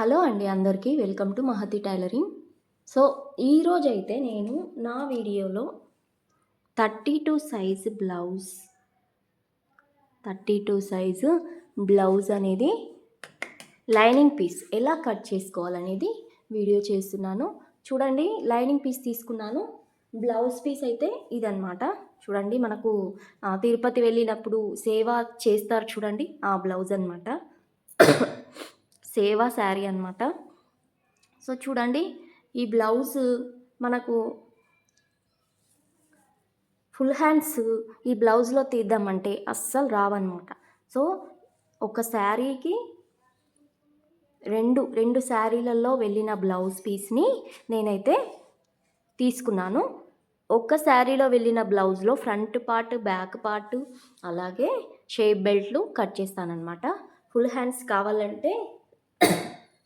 Hello అండి అందరికీ welcome to Mahathi tailoring. So ఈరోజైతే నేను నా వీడియోలో thirty two size blouse thirty two size blouse అనేది లైనింగ్ పీస్ ఎలా కట్ చేసుకోవాలనేది వీడియో చేస్తున్నాను. చూడండి లైనింగ్ పీస్ తీసుకున్నాను. బ్లౌజ్ పీస్ అయితే ఇదనమాట చూడండి మనకు తిరుపతి వెళ్ళినప్పుడు సేవ చేస్తారు చూడండి ఆ బ్లౌజ్ అనమాట సేవా శారీ అనమాట సో చూడండి ఈ బ్లౌజ్ మనకు ఫుల్ హ్యాండ్స్ ఈ బ్లౌజ్లో తీద్దామంటే అస్సలు రావన్నమాట. సో ఒక శారీకి రెండు రెండు శారీలలో వెళ్ళిన బ్లౌజ్ పీస్ని నేనైతే తీసుకున్నాను. ఒక్క శారీలో వెళ్ళిన బ్లౌజ్లో ఫ్రంట్ పార్ట్ బ్యాక్ పార్ట్ అలాగే షేప్ బెల్ట్లు కట్ చేస్తానన్నమాట. ఫుల్ హ్యాండ్స్ కావాలంటే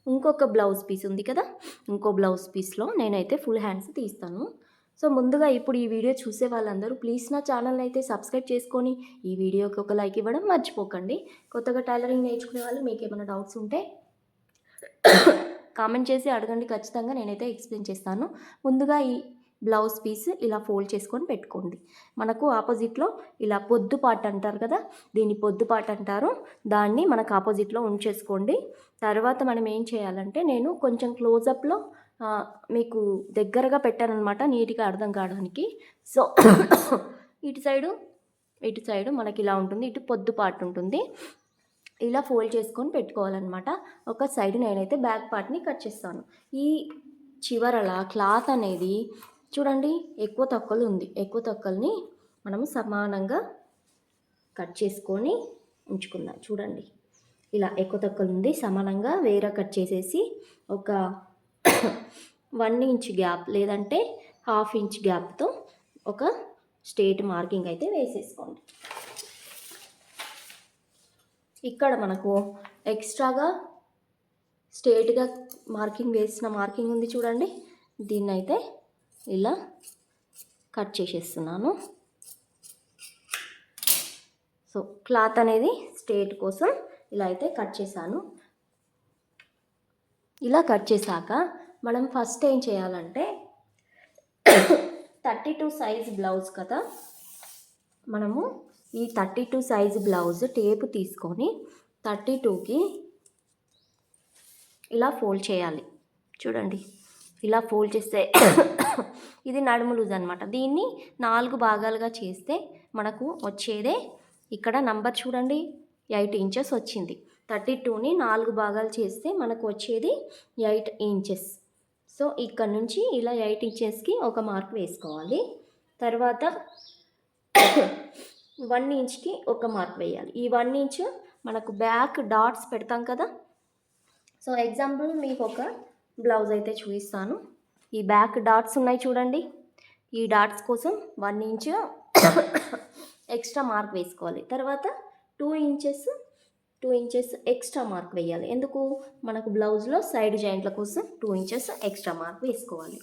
ఇంకొక బ్లౌజ్ పీస్ ఉంది కదా? ఇంకో బ్లౌజ్ పీస్లో నేనైతే ఫుల్ హ్యాండ్స్ తీస్తాను. సో ముందుగా ఇప్పుడు ఈ వీడియో చూసే వాళ్ళందరూ ప్లీజ్ నా ఛానల్ అయితే సబ్స్క్రైబ్ చేసుకొని ఈ వీడియోకి ఒక లైక్ ఇవ్వడం మర్చిపోకండి. కొత్తగా టైలరింగ్ నేర్చుకునే వాళ్ళు మీకు ఏమైనా డౌట్స్ ఉంటే కామెంట్ చేసి అడగండి. ఖచ్చితంగా నేనైతే ఎక్స్ప్లెయిన్ చేస్తాను. ముందుగా ఈ బ్లౌజ్ పీస్ ఇలా ఫోల్డ్ చేసుకొని పెట్టుకోండి. మనకు ఆపోజిట్లో ఇలా పొద్దు పాట అంటారు కదా దీన్ని పొద్దు పాట అంటారు. దాన్ని మనకు ఆపోజిట్లో ఉంచేసుకోండి. తర్వాత మనం ఏం చేయాలంటే నేను కొంచెం క్లోజప్లో మీకు దగ్గరగా పెట్టానమాట నీట్గా అర్థం కావడానికి. సో ఇటు సైడు ఇటు సైడు మనకి ఇలా ఉంటుంది. ఇటు పొద్దు పార్ట్ ఉంటుంది. ఇలా ఫోల్డ్ చేసుకొని పెట్టుకోవాలన్నమాట. ఒక సైడ్ నేనైతే బ్యాక్ పార్ట్ని కట్ చేస్తాను. ఈ చివరల క్లాత్ అనేది చూడండి ఎక్కువ తొక్కలు ఉంది. ఎక్కువ తొక్కల్ని మనము సమానంగా కట్ చేసుకొని ఉంచుకుందాం. చూడండి. ఇలా ఎక్కువ తొక్కలు ఉంది. సమానంగా వేరే కట్ చేసేసి ఒక వన్ ఇంచ్ గ్యాప్ లేదంటే హాఫ్ ఇంచ్ గ్యాప్తో ఒక స్ట్రేట్ మార్కింగ్ అయితే వేసేసుకోండి. ఇక్కడ మనకు ఎక్స్ట్రాగా స్ట్రేట్గా మార్కింగ్ వేసిన మార్కింగ్ ఉంది చూడండి. దీన్ని అయితే ఇలా కట్ చేసేస్తున్నాను. సో క్లాత్ అనేది స్టేట్ కోసం ఇలా అయితే కట్ చేశాను. ఇలా కట్ చేశాక మనం ఫస్ట్ ఏం చేయాలంటే థర్టీ టూ సైజ్ బ్లౌజ్ కదా మనము ఈ thirty two size blouse tape తీసుకొని థర్టీ టూకి ఇలా ఫోల్డ్ చేయాలి. చూడండి. ఇలా ఫోల్డ్ చేస్తే ఇది నడుము లూజ్ అనమాట దీన్ని నాలుగు భాగాలుగా చేస్తే మనకు వచ్చేదే ఇక్కడ నంబర్ చూడండి. ఎయిట్ ఇంచెస్ వచ్చింది. థర్టీ టూని నాలుగు భాగాలు చేస్తే మనకు వచ్చేది ఎయిట్ ఇంచెస్ సో ఇక్కడ నుంచి ఇలా ఎయిట్ ఇంచెస్కి ఒక మార్క్ వేసుకోవాలి. తర్వాత వన్ ఇంచ్కి ఒక మార్క్ వేయాలి. ఈ వన్ ఇంచ్ మనకు బ్యాక్ డాట్స్ పెడతాం కదా. సో ఎగ్జాంపుల్ మీకు ఒక బ్లౌజ్ అయితే చూపిస్తాను. ఈ బ్యాక్ డాట్స్ ఉన్నాయి చూడండి. ఈ డాట్స్ కోసం వన్ ఇంచ్ ఎక్స్ట్రా మార్క్ వేసుకోవాలి. తర్వాత two inches two inches extra mark వేయాలి. ఎందుకు? మనకు బ్లౌజ్లో సైడ్ జాయింట్ల కోసం టూ ఇంచెస్ ఎక్స్ట్రా మార్క్ వేసుకోవాలి.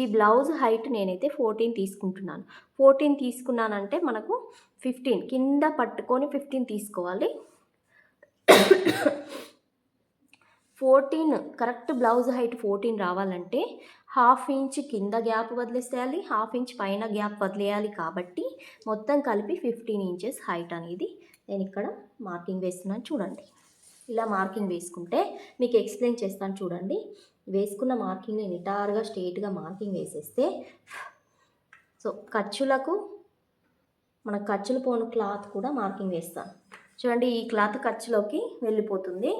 ఈ బ్లౌజ్ హైట్ నేనైతే ఫోర్టీన్ తీసుకుంటున్నాను. ఫోర్టీన్ తీసుకున్నానంటే మనకు ఫిఫ్టీన్ కింద పట్టుకొని ఫిఫ్టీన్ తీసుకోవాలి. Fourteen correct blouse height fourteen రావాలంటే హాఫ్ ఇంచ్ కింద గ్యాప్ వదిలేసేయాలి హాఫ్ ఇంచ్ పైన గ్యాప్ వదిలేయాలి కాబట్టి మొత్తం కలిపి ఫిఫ్టీన్ ఇంచెస్ హైట్ అనేది నేను ఇక్కడ మార్కింగ్ వేస్తున్నాను చూడండి. ఇలా మార్కింగ్ వేసుకుంటే మీకు ఎక్స్ప్లెయిన్ చేస్తాను చూడండి. వేసుకున్న మార్కింగ్ని నిటారుగా స్ట్రేట్గా మార్కింగ్ వేసేస్తే సో ఖర్చులకు మన ఖర్చులు పోను క్లాత్ కూడా మార్కింగ్ వేస్తాను. చూడండి ఈ క్లాత్ ఖర్చులోకి వెళ్ళిపోతుంది.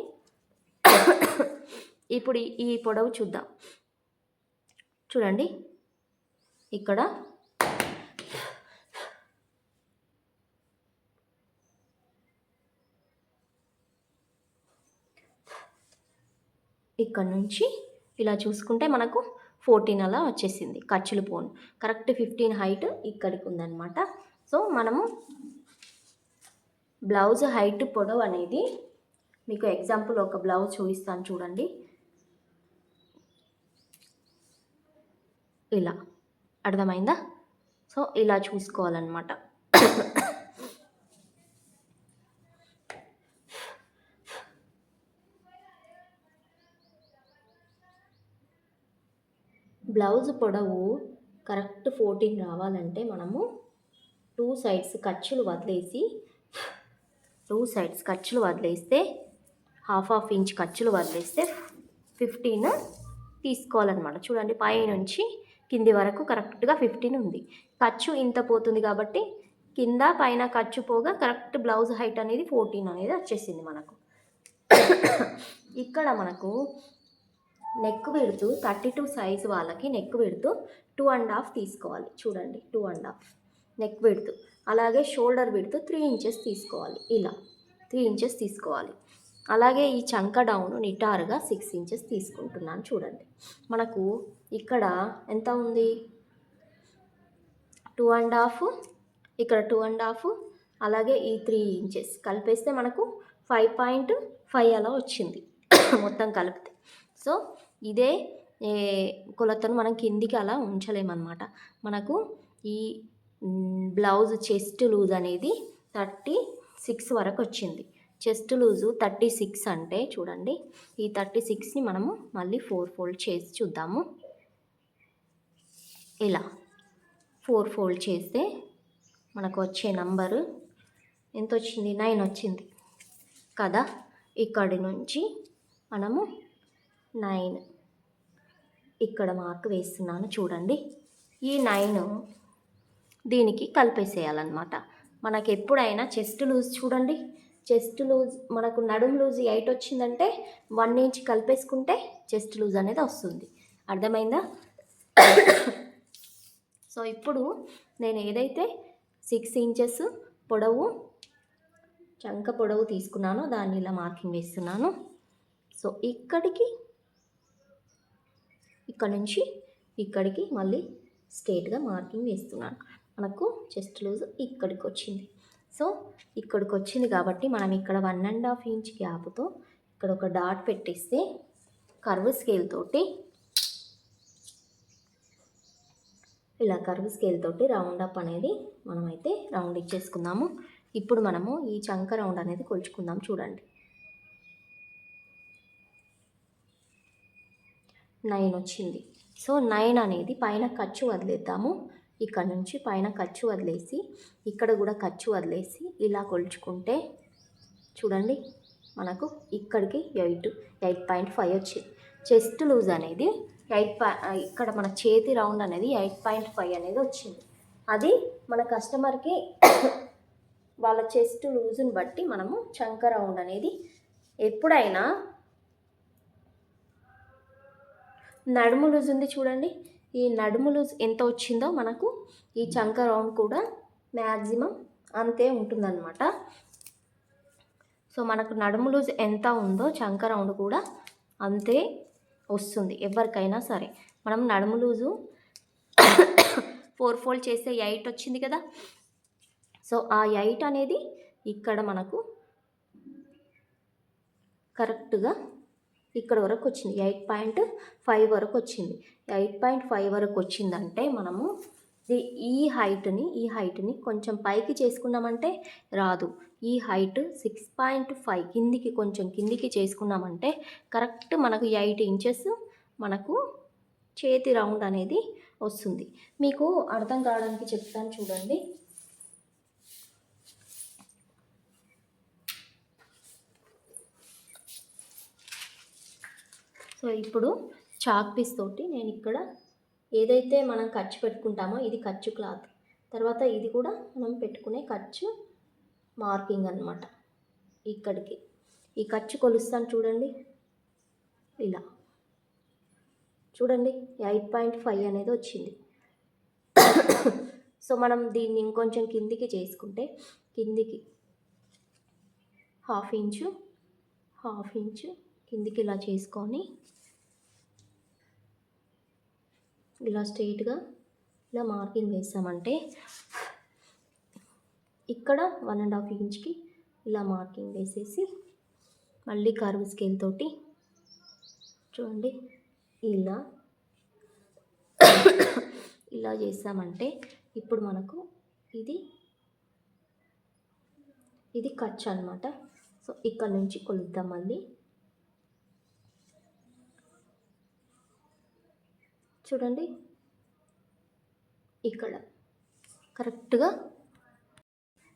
ఇప్పుడు ఈ- పొడవు చూద్దాం. చూడండి. ఇక్కడ. ఇక్కడ నుంచి ఇలా చూసుకుంటే మనకు ఫోర్టీన్ అలా వచ్చేసింది. ఖర్చులు పోను. కరెక్ట్ ఫిఫ్టీన్ హైట్ ఇక్కడికి ఉందన్నమాట. సో మనము బ్లౌజ్ హైట్ పొడవు అనేది మీకు ఎగ్జాంపుల్ ఒక బ్లౌజ్ చూపిస్తాను చూడండి. ఇలా అర్థమైందా? సో ఇలా చూసుకోవాలన్నమాట. బ్లౌజ్ పొడవు కరెక్ట్ ఫోర్టీన్ రావాలంటే మనము టూ సైడ్స్ ఖర్చులు వదిలేసి టూ సైడ్స్ ఖర్చులు వదిలేస్తే హాఫ్ హాఫ్ ఇంచ్ ఖర్చులు వదిలేస్తే ఫిఫ్టీన్ తీసుకోవాలన్నమాట. చూడండి పై నుంచి కింది వరకు కరెక్ట్గా ఫిఫ్టీన్ ఉంది. ఖర్చు ఇంత పోతుంది కాబట్టి కింద పైన ఖర్చు పోగా కరెక్ట్ బ్లౌజ్ హైట్ అనేది ఫోర్టీన్ అనేది వచ్చేసింది మనకు. ఇక్కడ మనకు neck width thirty two size వాళ్ళకి neck width two and half తీసుకోవాలి. చూడండి two and half neck width. అలాగే షోల్డర్ విడుతూ త్రీ ఇంచెస్ తీసుకోవాలి. ఇలా త్రీ ఇంచెస్ తీసుకోవాలి. అలాగే ఈ చంక డౌన్ నిటారుగా సిక్స్ ఇంచెస్ తీసుకుంటున్నాను చూడండి. మనకు ఇక్కడ ఎంత ఉంది? టూ అండ్ హాఫ్ ఇక్కడ టూ అండ్ హాఫ్ అలాగే ఈ త్రీ ఇంచెస్ కలిపేస్తే మనకు ఫైవ్ పాయింట్ ఫైవ్ అలా వచ్చింది. మొత్తం కలిపితే. సో ఇదే కొలతను మనం కిందికి అలా ఉంచలేమన్నమాట. మనకు ఈ బ్లౌజ్ చెస్ట్ లూజ్ అనేది థర్టీ సిక్స్ వరకు వచ్చింది. చెస్ట్ లూజు థర్టీ సిక్స్ అంటే చూడండి. ఈ థర్టీ సిక్స్ని మనము మళ్ళీ ఫోర్ ఫోల్డ్ చేసి చూద్దాము. ఇలా ఫోర్ ఫోల్డ్ చేస్తే మనకు వచ్చే నంబరు ఎంత వచ్చింది నైన్ వచ్చింది కదా? ఇక్కడి నుంచి మనము నైన్ ఇక్కడ మార్క్ వేస్తున్నాను చూడండి. ఈ నైన్ దీనికి కలిపేసేయాలన్నమాట. మనకి ఎప్పుడైనా చెస్ట్ లూజ్ చూడండి. చెస్ట్ లూజ్ మనకు నడుము లూజ్ ఎయిట్ వచ్చిందంటే వన్ ఇంచ్ కలిపేసుకుంటే చెస్ట్ లూజ్ అనేది వస్తుంది. అర్థమైందా? సో ఇప్పుడు నేను ఏదైతే సిక్స్ ఇంచెస్ పొడవు చంక పొడవు తీసుకున్నానో దాన్ని ఇలా మార్కింగ్ వేస్తున్నాను. సో ఇక్కడికి ఇక్కడ నుంచి ఇక్కడికి మళ్ళీ స్ట్రేట్గా మార్కింగ్ వేస్తున్నాను. మనకు చెస్ట్ లూజ్ ఇక్కడికి వచ్చింది. సో ఇక్కడికి వచ్చింది కాబట్టి మనం ఇక్కడ వన్ అండ్ హాఫ్ ఇంచ్ గ్యాప్తో ఇక్కడ ఒక డాట్ పెట్టేస్తే కర్వ్ స్కేల్ తోటి ఇలా కర్వ్ స్కేల్ తోటి రౌండ్ అప్ అనేది మనమైతే రౌండ్ ఇచ్చేసుకుందాము. ఇప్పుడు మనము ఈ చంక రౌండ్ అనేది కొలుచుకుందాం చూడండి. నైన్ వచ్చింది. సో నైన్ అనేది పైన ఖర్చు వదిలేద్దాము. ఇక్కడ నుంచి పైన ఖర్చు వదిలేసి ఇక్కడ కూడా ఖర్చు వదిలేసి ఇలా కొలుచుకుంటే చూడండి మనకు ఇక్కడికి ఎయిట్ ఎయిట్ పాయింట్ ఫైవ్ వచ్చింది చెస్ట్ లూజ్ అనేది ఎయిట్ ఇక్కడ మన చేతి రౌండ్ అనేది ఎయిట్ పాయింట్ ఫైవ్ అనేది వచ్చింది. అది మన కస్టమర్కి వాళ్ళ చెస్ట్ లూజ్ని బట్టి మనము చంక రౌండ్ అనేది ఎప్పుడైనా నడుము లూజ్ ఉంది చూడండి ఈ నడుము లూజ్ ఎంత వచ్చిందో మనకు ఈ చంక రౌండ్ కూడా మ్యాక్సిమం అంతే ఉంటుందన్నమాట. సో మనకు నడుము లూజ్ ఎంత ఉందో చంక రౌండ్ కూడా అంతే వస్తుంది ఎవరికైనా సరే. మనం నడుము లూజు ఫోర్ ఫోల్డ్ చేస్తే ఎయిట్ వచ్చింది కదా. సో ఆ ఎయిట్ అనేది ఇక్కడ మనకు కరెక్ట్గా ఇక్కడ వరకు వచ్చింది. ఎయిట్ పాయింట్ ఫైవ్ వరకు వచ్చింది. ఎయిట్ పాయింట్ ఫైవ్ వరకు వచ్చిందంటే మనము ఈ- హైట్ని ఈ హైట్ని కొంచెం పైకి చేసుకున్నామంటే రాదు. ఈ హైట్ సిక్స్ పాయింట్ ఫైవ్ కిందికి కొంచెం కిందికి చేసుకున్నామంటే కరెక్ట్ మనకు ఎయిట్ ఇంచెస్ మనకు చేతి రౌండ్ అనేది వస్తుంది. మీకు అర్థం కావడానికి చెప్తాను చూడండి. సో ఇప్పుడు చాక్ పీస్ తోటి నేను ఇక్కడ ఏదైతే మనం ఖర్చు పెట్టుకుంటామో ఇది ఖర్చు క్లాత్. తర్వాత ఇది కూడా మనం పెట్టుకునే ఖర్చు మార్కింగ్ అన్నమాట ఇక్కడికి. ఈ ఖర్చు కొలుస్తాను చూడండి. ఇలా. చూడండి ఎయిట్ పాయింట్ ఫైవ్ అనేది వచ్చింది. సో మనం దీన్ని ఇంకొంచెం కిందికి చేసుకుంటే కిందికి హాఫ్ ఇంచు హాఫ్ ఇంచు కిందికి ఇలా చేసుకొని ఇలా స్ట్రైట్గా ఇలా మార్కింగ్ వేసామంటే ఇక్కడ వన్ అండ్ హాఫ్ ఇంచ్కి ఇలా మార్కింగ్ వేసేసి మళ్ళీ కర్వ్ స్కేల్ తోటి చూడండి ఇలా ఇలా చేసామంటే ఇప్పుడు మనకు ఇది ఇది ఖర్చు అనమాట సో ఇక్కడ నుంచి కొలుద్దాం మళ్ళీ. చూడండి. ఇక్కడ. కరెక్ట్గా.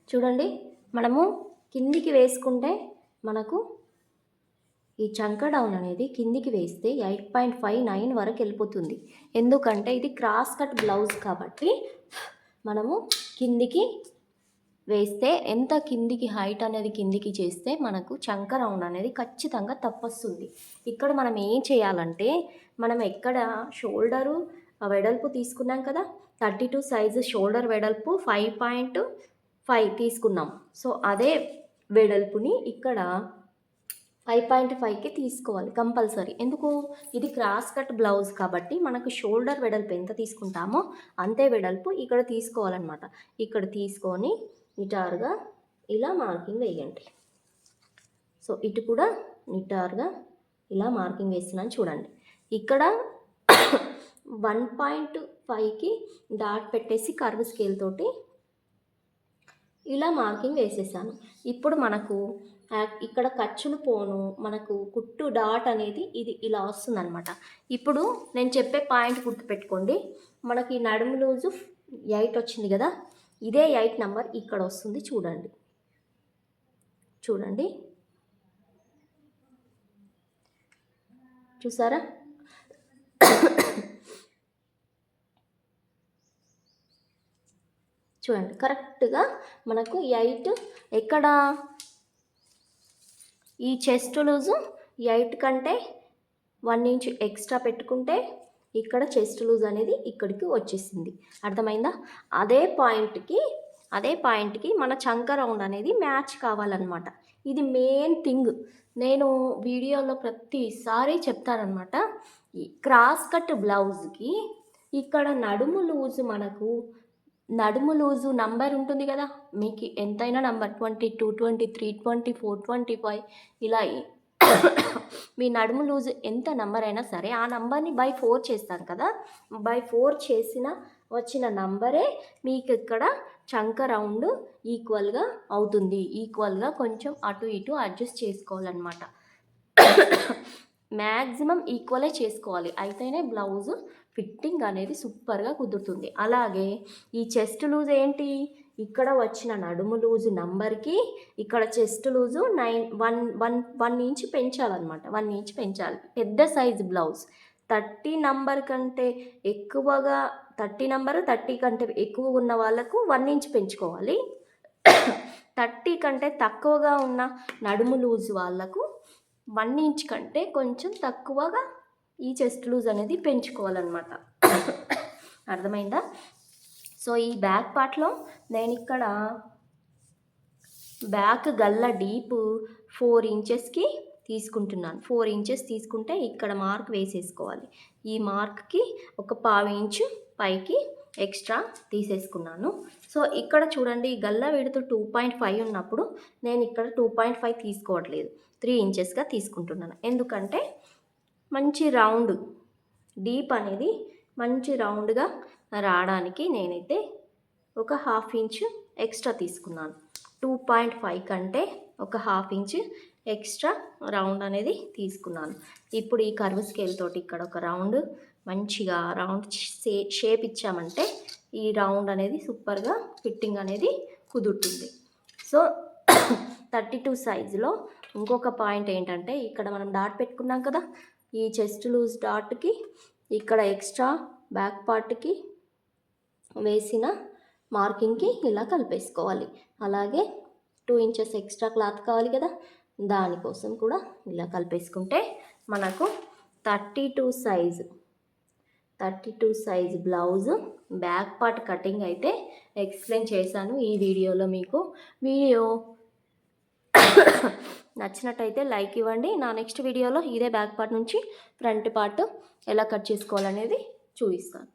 చూడండి. మనము కిందికి వేసుకుంటే మనకు ఈ చంక డౌన్ అనేది కిందికి వేస్తే ఎయిట్ పాయింట్ ఫైవ్ నైన్ వరకు వెళ్ళిపోతుంది. ఎందుకంటే ఇది క్రాస్ కట్ బ్లౌజ్ కాబట్టి మనము కిందికి వేస్తే ఎంత కిందికి హైట్ అనేది కిందికి చేస్తే మనకు చంక రౌండ్ అనేది ఖచ్చితంగా తప్పొస్తుంది. ఇక్కడ మనం ఏం చేయాలంటే మనం ఎక్కడ షోల్డరు వెడల్పు తీసుకున్నాం కదా? థర్టీ టూ సైజు షోల్డర్ వెడల్పు ఫైవ్ పాయింట్ ఫైవ్ తీసుకున్నాం. సో అదే వెడల్పుని ఇక్కడ ఫైవ్ పాయింట్ ఫైవ్కి తీసుకోవాలి కంపల్సరీ. ఎందుకు? ఇది క్రాస్ కట్ బ్లౌజ్ కాబట్టి మనకు షోల్డర్ వెడల్పు ఎంత తీసుకుంటామో అంతే వెడల్పు ఇక్కడ తీసుకోవాలన్నమాట. ఇక్కడ తీసుకొని నిటారుగా ఇలా మార్కింగ్ వేయండి. సో ఇటు కూడా నిటారుగా ఇలా మార్కింగ్ వేస్తున్నాను చూడండి. ఇక్కడ వన్ పాయింట్ ఫైవ్కి డాట్ పెట్టేసి కర్వ్ స్కేల్ తోటి ఇలా మార్కింగ్ వేసేసాను. ఇప్పుడు మనకు ఇక్కడ ఖర్చులు పోను మనకు కుట్టు డాట్ అనేది ఇది ఇలా వస్తుందన్నమాట. ఇప్పుడు నేను చెప్పే పాయింట్ గుర్తుపెట్టుకోండి. మనకి నడుము లూజు ఎయిట్ వచ్చింది కదా ఇదే ఎయిట్ నెంబర్ ఇక్కడ వస్తుంది చూడండి. చూడండి. చూసారా? చూడండి. కరెక్ట్గా మనకు ఎయిట్ ఎక్కడ? ఈ చెస్ట్ లూజు ఎయిట్ కంటే వన్ ఇంచ్ ఎక్స్ట్రా పెట్టుకుంటే ఇక్కడ చెస్ట్ లూజ్ అనేది ఇక్కడికి వచ్చేసింది. అర్థమైందా? అదే పాయింట్కి అదే పాయింట్కి మన చంక రౌండ్ అనేది మ్యాచ్ కావాలన్నమాట. ఇది మెయిన్ థింగ్ నేను వీడియోలో ప్రతిసారి చెప్తానమాట ఈ క్రాస్ కట్ బ్లౌజ్కి ఇక్కడ నడుము లూజు మనకు నడుము లూజు నంబర్ ఉంటుంది కదా? మీకు ఎంతైనా number twenty two twenty three twenty four twenty five ఇలా మీ నడుము లూజ్ ఎంత నంబర్ అయినా సరే ఆ నంబర్ని బై ఫోర్ చేస్తాం కదా? బై ఫోర్ చేసిన వచ్చిన నంబరే మీకు ఇక్కడ చంక రౌండ్ ఈక్వల్గా అవుతుంది. ఈక్వల్గా కొంచెం అటు ఇటు అడ్జస్ట్ చేసుకోవాలన్నమాట. మ్యాక్సిమం ఈక్వలే చేసుకోవాలి. అయితేనే బ్లౌజ్ ఫిట్టింగ్ అనేది సూపర్గా కుదురుతుంది. అలాగే ఈ చెస్ట్ లూజ్ ఏంటి? ఇక్కడ వచ్చిన నడుము లూజు నంబర్కి ఇక్కడ chest loose nine one one one inch పెంచాలన్నమాట. One inch పెంచాలి. పెద్ద సైజు బ్లౌజ్ థర్టీ నంబర్ కంటే ఎక్కువగా థర్టీ నంబరు థర్టీ కంటే ఎక్కువ ఉన్న వాళ్ళకు వన్ ఇంచ్ పెంచుకోవాలి. థర్టీ కంటే తక్కువగా ఉన్న నడుము లూజ్ వాళ్ళకు వన్ ఇంచ్ కంటే కొంచెం తక్కువగా ఈ చెస్ట్ లూజ్ అనేది పెంచుకోవాలన్నమాట. అర్థమైందా? సో ఈ బ్యాక్ పార్ట్లో నేను ఇక్కడ బ్యాక్ గల్ల డీప్ ఫోర్ ఇంచెస్కి తీసుకుంటున్నాను. ఫోర్ ఇంచెస్ తీసుకుంటే ఇక్కడ మార్క్ వేసేసుకోవాలి. ఈ మార్క్కి ఒక పావు ఇంచు పైకి ఎక్స్ట్రా తీసేసుకున్నాను. సో ఇక్కడ చూడండి గల్ల విడుతు టూ పాయింట్ ఫైవ్ ఉన్నప్పుడు నేను ఇక్కడ టూ పాయింట్ ఫైవ్ తీసుకోవట్లేదు. త్రీ ఇంచెస్గా తీసుకుంటున్నాను. ఎందుకంటే మంచి రౌండ్ డీప్ అనేది మంచి రౌండ్గా రావడానికి నేనైతే ఒక హాఫ్ ఇంచ్ ఎక్స్ట్రా తీసుకున్నాను. టూ పాయింట్ ఫైవ్ కంటే ఒక హాఫ్ ఇంచ్ ఎక్స్ట్రా రౌండ్ అనేది తీసుకున్నాను. ఇప్పుడు ఈ కర్వ్ స్కేల్ తోటి ఇక్కడ ఒక రౌండ్ మంచిగా రౌండ్ షేప్ ఇచ్చామంటే ఈ రౌండ్ అనేది సూపర్గా ఫిట్టింగ్ అనేది కుదురుతుంది. సో థర్టీ టూ సైజులో ఇంకొక పాయింట్ ఏంటంటే ఇక్కడ మనం డాట్ పెట్టుకున్నాం కదా ఈ చెస్ట్ లూజ్ డాట్కి ఇక్కడ ఎక్స్ట్రా బ్యాక్ పార్ట్కి వేసిన మార్కింగ్కి ఇలా కలిపేసుకోవాలి. అలాగే టూ ఇంచెస్ ఎక్స్ట్రా క్లాత్ కావాలి కదా దానికోసం కూడా ఇలా కలిపేసుకుంటే మనకు thirty two size thirty two size blouse back part cutting అయితే ఎక్స్ప్లెయిన్ చేశాను ఈ వీడియోలో మీకు. వీడియో నచ్చినట్టయితే లైక్ ఇవ్వండి. నా నెక్స్ట్ వీడియోలో ఇదే బ్యాక్ పార్ట్ నుంచి ఫ్రంట్ పార్ట్ ఎలా కట్ చేసుకోవాలనేది చూపిస్తాను.